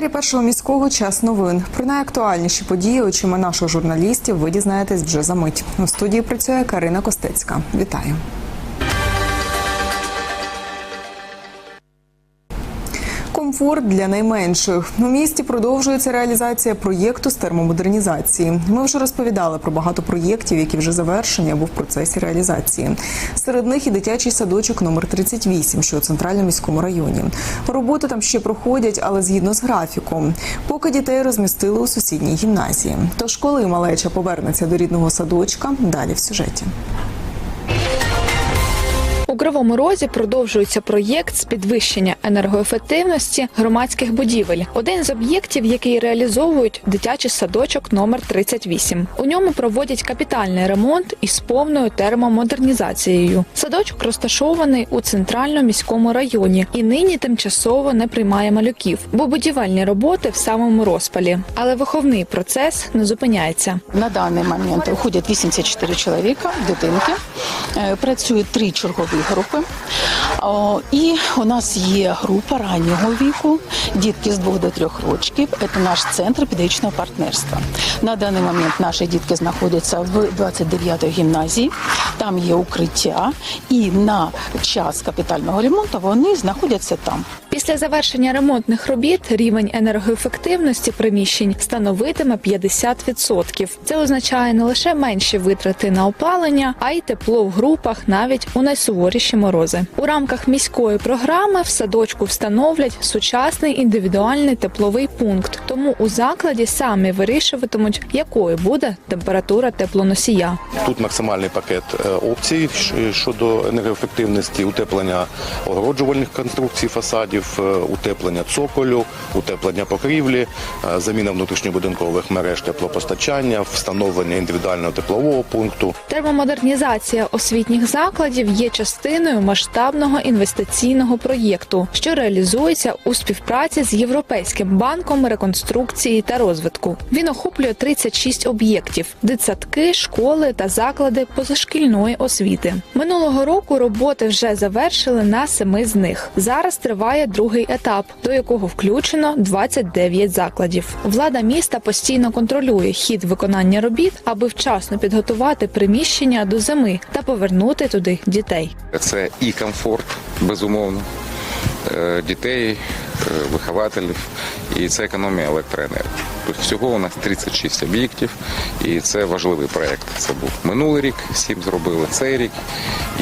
Етері першого міського час новин. Про найактуальніші події очима наших журналістів ви дізнаєтесь вже за мить. У студії працює Карина Костецька. Вітаю. Комфорт для найменших у місті продовжується реалізація проєкту з термомодернізації. Ми вже розповідали про багато проєктів, які вже завершені або в процесі реалізації. Серед них і дитячий садочок номер 38, що у центральному міському районі. Роботи там ще проходять, але згідно з графіком. Поки дітей розмістили у сусідній гімназії. Тож коли малеча повернеться до рідного садочка, далі в сюжеті. У Кривому Розі продовжується проєкт з підвищення енергоефективності громадських будівель. Один з об'єктів, який реалізовують дитячий садочок номер 38. У ньому проводять капітальний ремонт із повною термомодернізацією. Садочок розташований у центральному міському районі і нині тимчасово не приймає малюків, бо будівельні роботи в самому розпалі. Але виховний процес не зупиняється. На даний момент виходять 84 чоловіка, дитинки. Е, Працюють три чергові групи. І у нас є група раннього віку, дітки з 2 до 3 років. Це наш центр педагогічного партнерства. На даний момент наші дітки знаходяться в 29-й гімназії. Там є укриття, і на час капітального ремонту вони знаходяться там. Після завершення ремонтних робіт рівень енергоефективності приміщень становитиме 50%. Це означає не лише менші витрати на опалення, а й тепло в групах навіть у найсуворіші морози. У рамках міської програми в садочку встановлять сучасний індивідуальний тепловий пункт. Тому у закладі самі вирішуватимуть, якою буде температура теплоносія. Тут максимальний пакет е, опцій щодо енергоефективності, утеплення огороджувальних конструкцій фасадів, е, утеплення цоколю, утеплення покрівлі, е, заміна внутрішньобудинкових мереж теплопостачання, встановлення індивідуального теплового пункту. Термомодернізація освітніх закладів є частиною масштабного інвестиційного проєкту, що реалізується у співпраці з Європейським банком реконструкції та розвитку. Він охоплює 36 об'єктів: дитсадки, школи та заклади позашкільної освіти. Минулого року роботи вже завершили на семи з них. Зараз триває другий етап, до якого включено 29 закладів. Влада міста постійно контролює хід виконання робіт, аби вчасно підготувати приміщення до зими та повернути туди дітей. Це і комфорт, безумовно, е, дітей, е, вихователів, і це економія електроенергії. Тобто всього у нас 36 об'єктів, і це важливий проєкт. Це був минулий рік, сім зробили цей рік,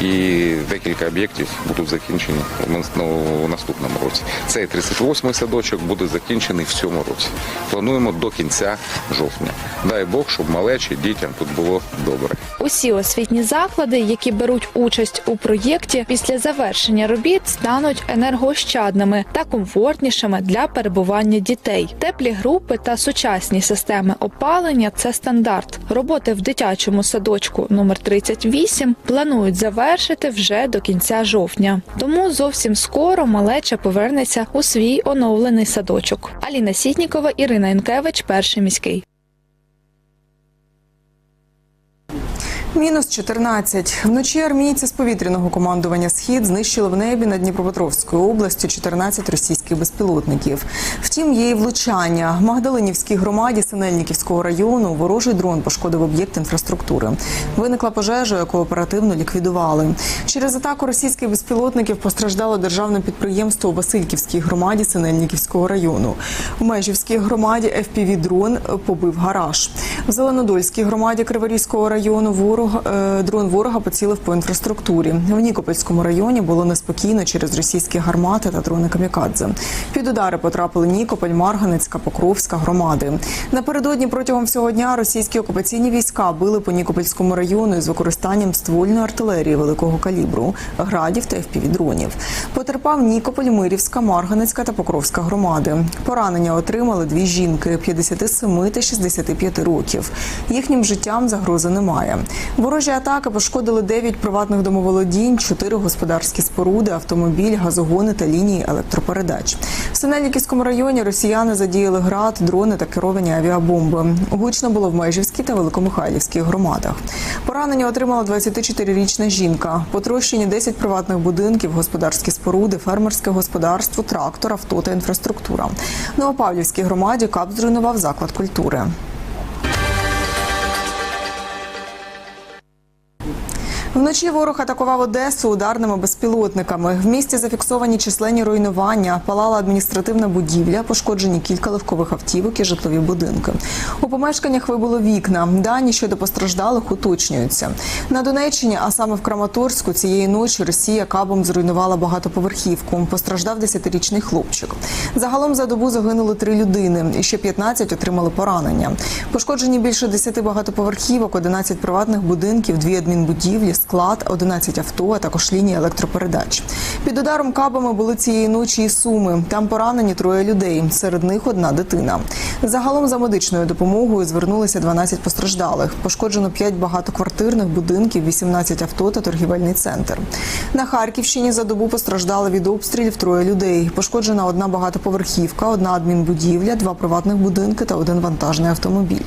і декілька об'єктів будуть закінчені нас- ну, наступному році. Цей 38-й садочок буде закінчений в цьому році. Плануємо до кінця жовтня. Дай Бог, щоб малечі дітям тут було добре. Усі освітні заклади, які беруть участь у проєкті, після завершення робіт стануть енергоощадними та комфортнішими для перебування дітей. Теплі групи та сучасні системи опалення це стандарт. Роботи в дитячому садочку номер 38 планують завершити вже до кінця жовтня. Тому зовсім скоро малеча повернеться у свій оновлений садочок. Аліна Сітнікова, Ірина Інкевич, перший міський. Мінус 14. Вночі армійці з повітряного командування Схід знищили в небі над Дніпропетровською областю 14 російських безпілотників. Втім, є і влучання. В Магдалинівській громаді Синельниківського району ворожий дрон пошкодив об'єкт інфраструктури. Виникла пожежа, яку оперативно ліквідували. Через атаку російських безпілотників постраждало державне підприємство у Васильківській громаді Синельниківського району. У Межівській громаді FPV-дрон побив гараж. В Зеленодольській громаді Криворізького району ворог, е, дрон ворога поцілив по інфраструктурі. В Нікопольському районі було неспокійно через російські гармати та дрони камікадзе. Під удари потрапили Нікополь, Марганецька, Покровська громади. Напередодні протягом всього дня російські окупаційні війська били по Нікопольському району із використанням ствольної артилерії великого калібру, градів та FPV-дронів. Потерпав Нікополь, Мирівська, Марганецька та Покровська громади. Поранення отримали дві жінки 57 та 65 років. Їхнім життям загрози немає. Ворожі атаки пошкодили 9 приватних домоволодінь, 4 господарські споруди, автомобіль, газогони та лінії електропередач. В Синельниківському районі росіяни задіяли град, дрони та керовані авіабомби. Гучно було в Межівській та Великомихайлівській громадах. Поранення отримала 24-річна жінка. Потрощені 10 приватних будинків, господарські споруди, фермерське господарство, трактор, авто та інфраструктура. Новопавлівській громаді КАП зруйнував заклад культури. Вночі ворог атакував Одесу ударними безпілотниками. В місті зафіксовані численні руйнування, палала адміністративна будівля, пошкоджені кілька легкових автівок і житлові будинки. У помешканнях вибуло вікна. Дані щодо постраждалих уточнюються. На Донеччині, а саме в Краматорську, цієї ночі Росія кабом зруйнувала багатоповерхівку. Постраждав 10-річний хлопчик. Загалом за добу загинули три людини, і ще 15 отримали поранення. Пошкоджені більше 10 багатоповерхівок, 11 приватних будинків, дві адмінбудівлі, склад, 11 авто, а також лінії електропередач. Під ударом кабами були цієї ночі і суми. Там поранені троє людей. Серед них одна дитина. Загалом за медичною допомогою звернулися 12 постраждалих. Пошкоджено 5 багатоквартирних будинків, 18 авто та торгівельний центр. На Харківщині за добу постраждали від обстрілів троє людей. Пошкоджена одна багатоповерхівка, одна адмінбудівля, два приватних будинки та один вантажний автомобіль.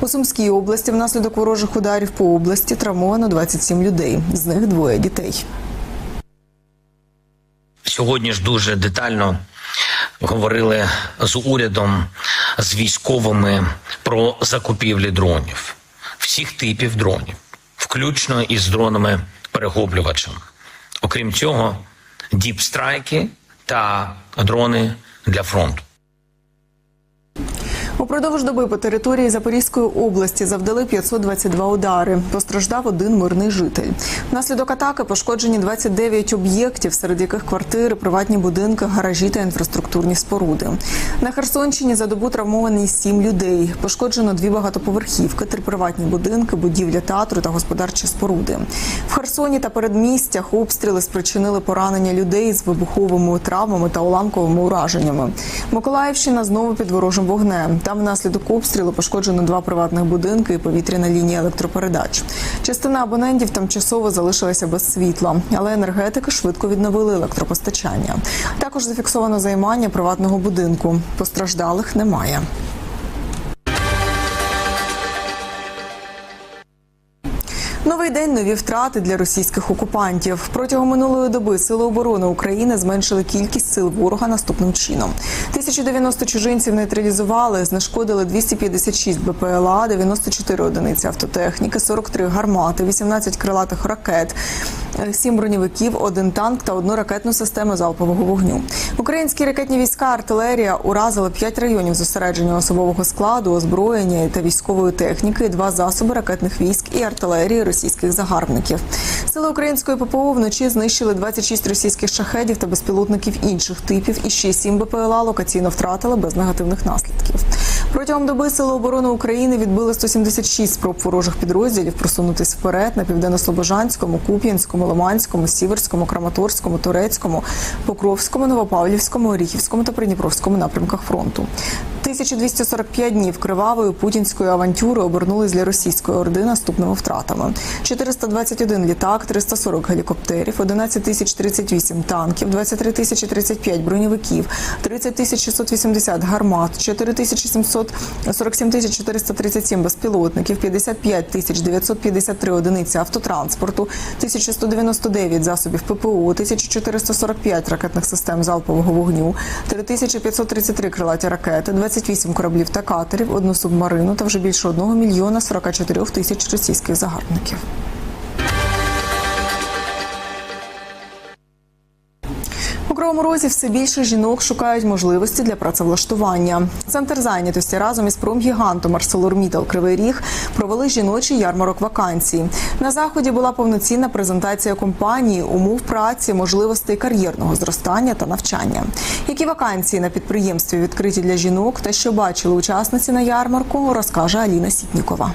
У Сумській області внаслідок ворожих ударів по області травмовано 27 людей. З них двоє дітей. Сьогодні ж дуже детально говорили з урядом, з військовими про закупівлі дронів, всіх типів дронів, включно із дронами перехоплювачами. Окрім цього, діпстрайки та дрони для фронту. Упродовж доби по території Запорізької області завдали 522 удари. Постраждав один мирний житель. Внаслідок атаки пошкоджені 29 об'єктів, серед яких квартири, приватні будинки, гаражі та інфраструктурні споруди. На Херсонщині за добу травмовані 7 людей. Пошкоджено дві багатоповерхівки, три приватні будинки, будівля театру та господарчі споруди. В Херсоні та передмістях обстріли спричинили поранення людей з вибуховими травмами та уламковими ураженнями. Миколаївщина знову під ворожим вогнем. Там внаслідок обстрілу пошкоджено два приватних будинки і повітряна лінія електропередач. Частина абонентів тимчасово залишилася без світла, але енергетики швидко відновили електропостачання. Також зафіксовано займання приватного будинку. Постраждалих немає. Новий день нові втрати для російських окупантів. Протягом минулої доби сили оборони України зменшили кількість сил ворога наступним чином: 1090 чужинців нейтралізували, знешкодили 256 БПЛА, 94 одиниці автотехніки, 43 гармати, 18 крилатих ракет. 7 броньовиків, один танк та одну ракетну систему залпового вогню. Українські ракетні війська, артилерія уразили 5 районів зосередження особового складу, озброєння та військової техніки, два засоби ракетних військ і артилерії російських загарбників. Сили української ППО вночі знищили 26 російських шахедів та безпілотників інших типів, і ще 7 БПЛА локаційно втратили без негативних наслідків. Протягом доби Сили оборони України відбили 176 спроб ворожих підрозділів просунутись вперед на південно-слобожанському, Куп'янському, Лиманському, Сіверському, Краматорському, Турецькому, Покровському, Новопавлівському, Оріхівському та Придніпровському напрямках фронту. 1245 днів кривавої путінської авантюри обернулись для російської орди наступними втратами: 421 літак, 340 гелікоптерів, 11 тисяч 38 танків, 23 тисячі 35 броньовиків, 30 тисяч 680 гармат, 4 тисячі 700 47 тисяч 437 безпілотників, 55 тисяч 953 одиниці автотранспорту, 1199 засобів ППО, 1445 ракетних систем залпового вогню, 3533 крилаті ракети, 28 кораблів та катерів, одну субмарину та вже більше 1 мільйона 44 тисяч російських загарбників. Кривому Розі все більше жінок шукають можливості для працевлаштування. Центр зайнятості разом із промгігантом ArcelorMittal Кривий Ріг провели жіночий ярмарок вакансій. На заході була повноцінна презентація компанії, умов праці, можливостей кар'єрного зростання та навчання. Які вакансії на підприємстві відкриті для жінок та що бачили учасниці на ярмарку, розкаже Аліна Сітнікова.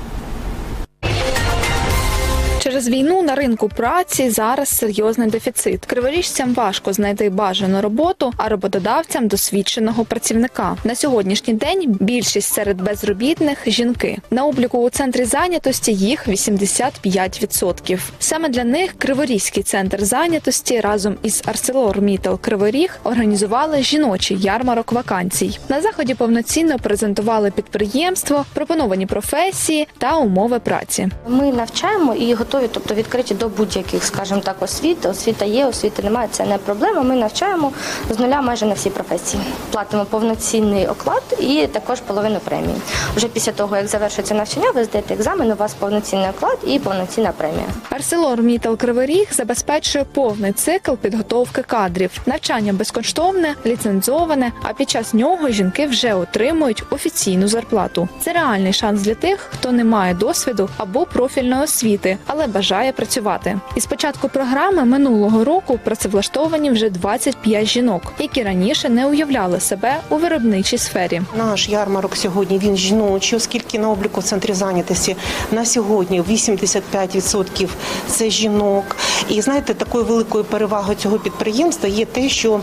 Через війну на ринку праці зараз серйозний дефіцит. Криворіжцям важко знайти бажану роботу, а роботодавцям досвідченого працівника. На сьогоднішній день більшість серед безробітних жінки. На обліку у центрі зайнятості їх 85%. Саме для них Криворізький центр зайнятості разом із ArcelorMittal Криворіг організували жіночий ярмарок вакансій. На заході повноцінно презентували підприємство, пропоновані професії та умови праці. Ми навчаємо і готові, тобто відкриті до будь-яких, скажімо так, освіт. Освіта є, освіти немає, це не проблема. Ми навчаємо з нуля майже на всі професії. Платимо повноцінний оклад і також половину премії. Вже після того, як завершиться навчання, ви здаєте екзамен, у вас повноцінний оклад і повноцінна премія. ArcelorMittal Кривий Ріг забезпечує повний цикл підготовки кадрів. Навчання безкоштовне, ліцензоване, а під час нього жінки вже отримують офіційну зарплату. Це реальний шанс для тих, хто не має досвіду або профільної освіти, але бажає працювати. Із початку програми минулого року працевлаштовані вже 25 жінок, які раніше не уявляли себе у виробничій сфері. Наш ярмарок сьогодні він жіночий, оскільки на обліку в центрі зайнятості на сьогодні 85% це жінок. І знаєте, такою великою перевагою цього підприємства є те, що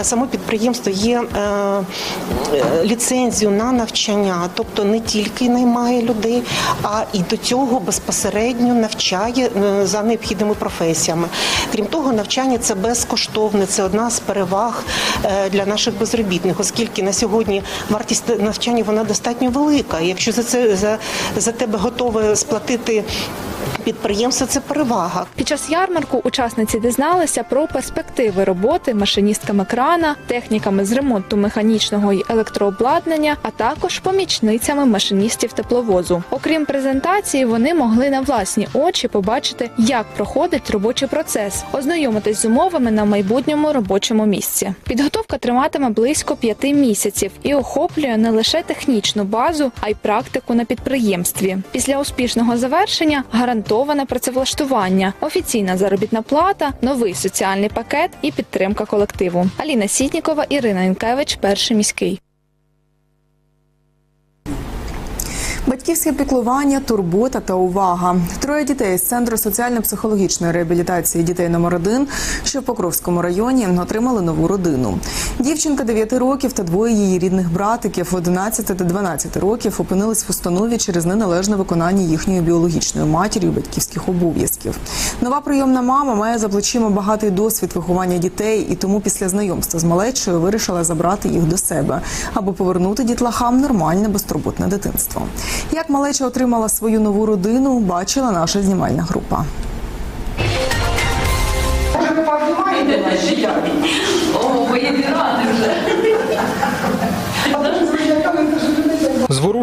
е, само підприємство є е, е, ліцензію на навчання, тобто не тільки наймає людей, а і до цього безпосередньо навчає е, за необхідними професіями. Крім того, навчання це безкоштовне, це одна з переваг е, для наших безробітних, оскільки на сьогодні вартість навчання вона достатньо велика. Якщо за це за, за тебе готове сплатити підприємство, це перевага. Під час ярмарку учасниці дізналися про перспективи роботи машиністками крана, техніками з ремонту механічного і електрообладнання, а також помічницями машиністів тепловозу. Окрім презентації, вони могли на власні очі побачити, як проходить робочий процес, ознайомитись з умовами на майбутньому робочому місці. Підготовка триватиме близько п'яти місяців і охоплює не лише технічну базу, а й практику на підприємстві. Після успішного завершення гарантоване працевлаштування, офіційна заробітна плата, новий соціальний пакет і підтримка колективу. Аліна Сітнікова, Ірина Інкевич, перший міський. Батьківське піклування, турбота та увага. Троє дітей з центру соціально-психологічної реабілітації дітей номер 1 що в Покровському районі, отримали нову родину. Дівчинка 9 років та двоє її рідних братиків 11 та 12 років опинились в установі через неналежне виконання їхньої біологічної матір'ю батьківських обов'язків. Нова прийомна мама має за плечима багатий досвід виховання дітей, і тому після знайомства з малечою вирішила забрати їх до себе, аби повернути дітлахам нормальне безтурботне дитинство. Як малеча отримала свою нову родину, бачила наша знімальна група.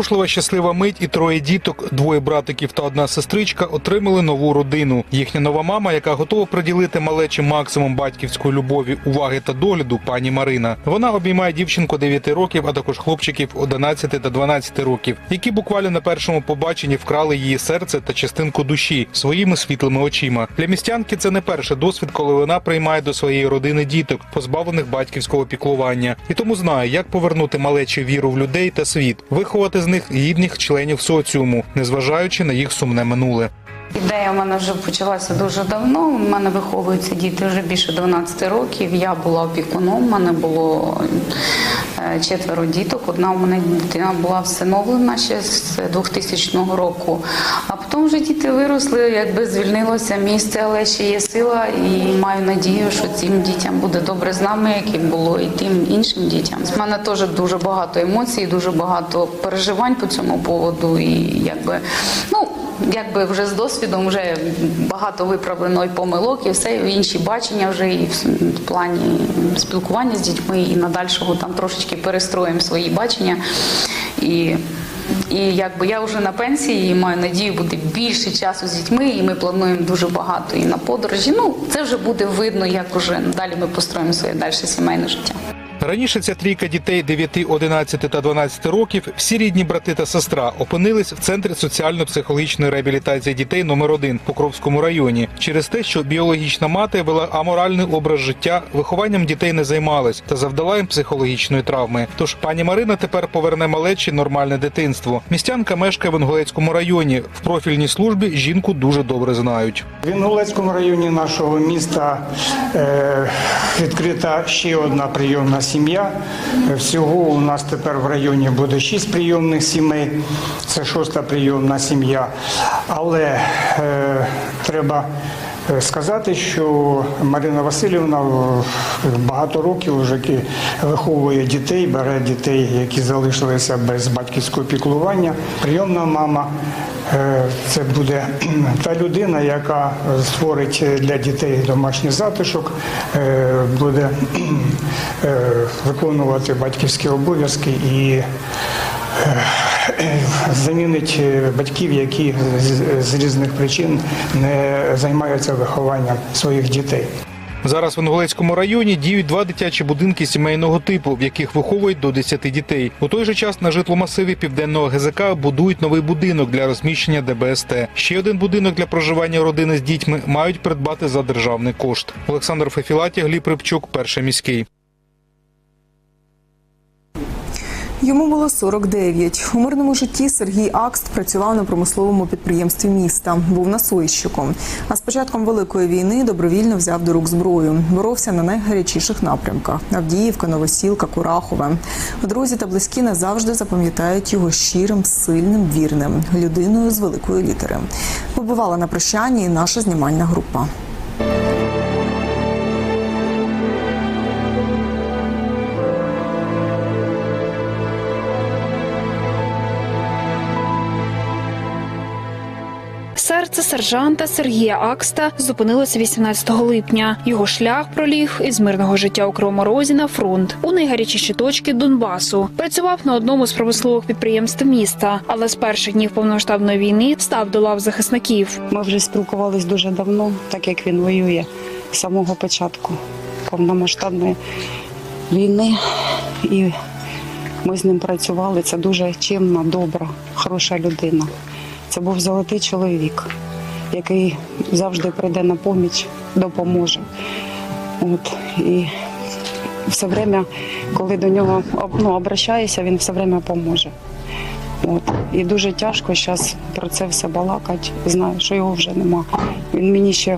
Зворушлива щаслива мить і троє діток, двоє братиків та одна сестричка отримали нову родину. Їхня нова мама, яка готова приділити малечі максимум батьківської любові, уваги та догляду, пані Марина. Вона обіймає дівчинку 9 років, а також хлопчиків 11 та 12 років, які буквально на першому побаченні вкрали її серце та частинку душі своїми світлими очима. Для містянки це не перший досвід, коли вона приймає до своєї родини діток, позбавлених батьківського піклування, і тому знає, як повернути малечі віру в людей та світ, виховати з них гідних членів соціуму, незважаючи на їх сумне минуле. Ідея в мене вже почалася дуже давно. У мене виховуються діти вже більше 12 років. Я була опікуном, у мене було е, четверо діток. Одна у мене дитина була всиновлена ще з 2000 року. А потім вже діти виросли, якби звільнилося місце, але ще є сила, і маю надію, що цим дітям буде добре з нами, як і було і тим іншим дітям. У мене теж дуже багато емоцій, дуже багато переживань по цьому поводу. І якби ну якби вже з досвідом вже багато виправлено і помилок, і все і інші бачення вже і в плані спілкування з дітьми, і надальшого там трошечки перестроїмо свої бачення. І і якби я вже на пенсії і маю надію бути більше часу з дітьми, і ми плануємо дуже багато і на подорожі. Ну це вже буде видно, як уже далі ми построїмо своє далі сімейне життя. Раніше ця трійка дітей 9, 11 та 12 років, всі рідні брати та сестра, опинились в центрі соціально-психологічної реабілітації дітей номер 1 в Покровському районі через те, що біологічна мати вела аморальний образ життя, вихованням дітей не займалась та завдала їм психологічної травми. Тож пані Марина тепер поверне малечі нормальне дитинство. Містянка мешкає в Інгулецькому районі. В профільній службі жінку дуже добре знають. В Інгулецькому районі нашого міста е, відкрита ще одна прийомна сім'я. Всього у нас тепер в районі буде шість прийомних сімей. Це шоста прийомна сім'я. Але е, треба сказати, що Марина Васильівна багато років вже виховує дітей, бере дітей, які залишилися без батьківського піклування. Прийомна мама. Е, Це буде та людина, яка створить для дітей домашній затишок, е, буде е, виконувати батьківські обов'язки і замінить батьків, які з- з різних причин не займаються вихованням своїх дітей. Зараз в Інгулецькому районі діють два дитячі будинки сімейного типу, в яких виховують до 10 дітей. У той же час на житломасиві південного ГЗК будують новий будинок для розміщення ДБСТ. Ще один будинок для проживання родини з дітьми мають придбати за державний кошт. Олександр Фефілаті, Гліб Рибчук, перший міський. Йому було 49. У мирному житті Сергій Акст працював на промисловому підприємстві міста. Був насойщиком. А з початком великої війни добровільно взяв до рук зброю. Боровся на найгарячіших напрямках: Авдіївка, Новосілка, Курахове. Друзі та близькі назавжди запам'ятають його щирим, сильним, вірним людиною з великої літери. Побувала на прощанні і наша знімальна група. Серце сержанта Сергія Акста зупинилося 18 липня. Його шлях проліг із мирного життя у Кривому на фронт у найгарячіші точки Донбасу. Працював на одному з промислових підприємств міста, але з перших днів повномасштабної війни став до лав захисників. Ми вже спілкувались дуже давно, так як він воює з самого початку повномасштабної війни. І ми з ним працювали. Це дуже чимна, добра, хороша людина. Це був золотий чоловік, який завжди прийде на поміч, допоможе. От, і все время, коли до нього ну, обращаєшся, він все время поможе. От. І дуже тяжко зараз про це все балакати. Знаю, що його вже нема. Він мені ще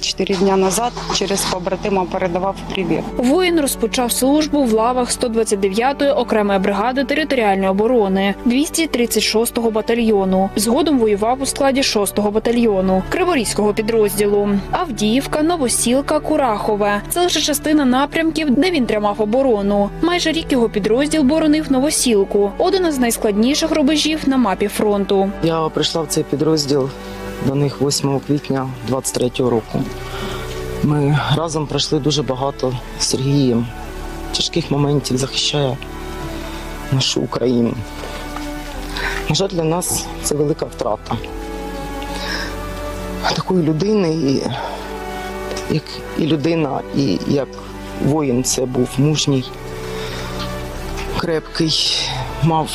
чотири дні назад через побратима передавав привіт. Воїн розпочав службу в лавах 129-ї окремої бригади територіальної оборони 236-го батальйону. Згодом воював у складі 6-го батальйону Криворізького підрозділу. Авдіївка, Новосілка, Курахове. Це лише частина напрямків, де він тримав оборону. Майже рік його підрозділ боронив Новосілку, один із найскладніших рубежів на мапі фронту. Я прийшла в цей підрозділ до них 8 квітня 23-го року. Ми разом пройшли дуже багато з Сергієм. Тяжких моментів захищає нашу Україну. На жаль, для нас це велика втрата. Такої людини, як і людина, і як воїн, це був мужній, крепкий, мав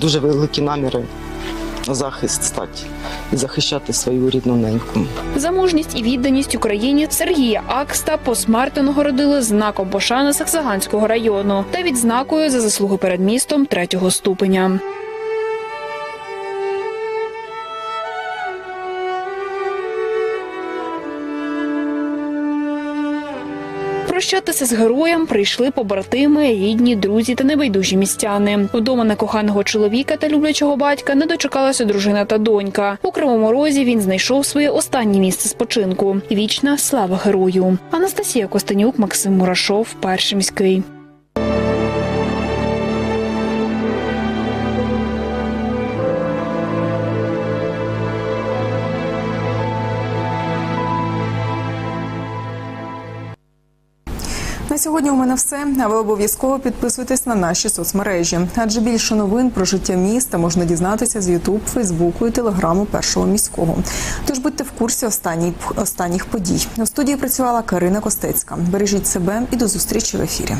дуже великі наміри на захист стати і захищати свою рідну неньку. За мужність і відданість Україні Сергія Акста посмертно нагородили знаком пошани Саксаганського району та відзнакою за заслуги перед містом третього ступеня. Прощатися з героєм прийшли побратими, рідні, друзі та небайдужі містяни. Вдома на коханого чоловіка та люблячого батька не дочекалася дружина та донька. У кривому розі він знайшов своє останнє місце спочинку. Вічна слава герою. Анастасія Костенюк, Максим Мурашов, перший міський. Сьогодні у мене все. А ви обов'язково підписуйтесь на наші соцмережі. Адже більше новин про життя міста можна дізнатися з Ютуб, Фейсбуку і Телеграму першого міського. Тож будьте в курсі останніх, останніх подій. У студії працювала Карина Костецька. Бережіть себе і до зустрічі в ефірі.